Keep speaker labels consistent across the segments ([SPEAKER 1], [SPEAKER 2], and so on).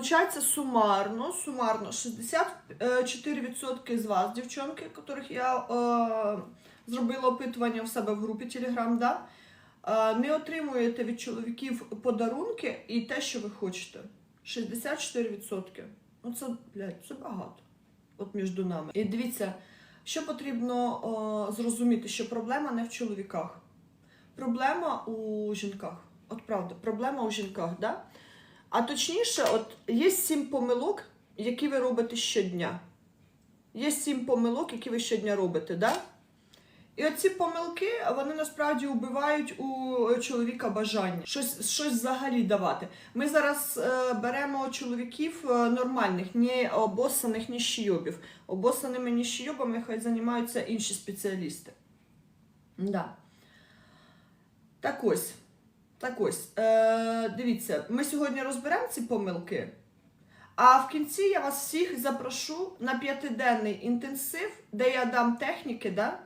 [SPEAKER 1] Получається сумарно, сумарно 64% з вас, дівчонки, яких я е, зробила опитування в себе в групі Telegram, да, е, не отримуєте від чоловіків подарунки і те, що ви хочете. 64%. Ну це, блядь, це багато. От між нами. І дивіться, що потрібно е, зрозуміти, що проблема не в чоловіках. Проблема у жінках. От правда, проблема у жінках, да? А точніше, от є сім помилок, які ви робите щодня. Є сім помилок, які ви щодня робите, да? І оці помилки, вони насправді вбивають у чоловіка бажання щось, щось взагалі давати. Ми зараз е, беремо чоловіків е, нормальних, не обоссаних ніщійобів. Обоссаними ніщійобами хай займаються інші спеціалісти. Да. Так ось. Так ось, е, дивіться, ми сьогодні розберемо ці помилки, а в кінці я вас всіх запрошу на п'ятиденний інтенсив, де я дам техніки, да?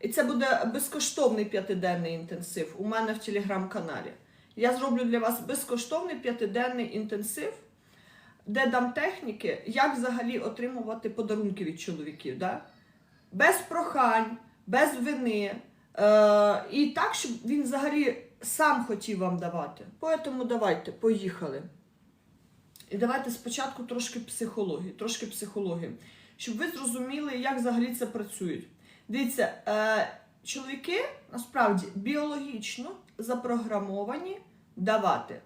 [SPEAKER 1] і це буде безкоштовний п'ятиденний інтенсив у мене в телеграм-каналі. Я зроблю для вас безкоштовний п'ятиденний інтенсив, де дам техніки, як взагалі отримувати подарунки від чоловіків. Да? Без прохань, без вини. Е, і так, щоб він взагалі сам хотів вам давати. Поэтому давайте, поїхали. І давайте спочатку трошки психології, трошки психології, щоб ви зрозуміли, як взагалі це працює. Дивіться, е, чоловіки насправді біологічно запрограмовані давати.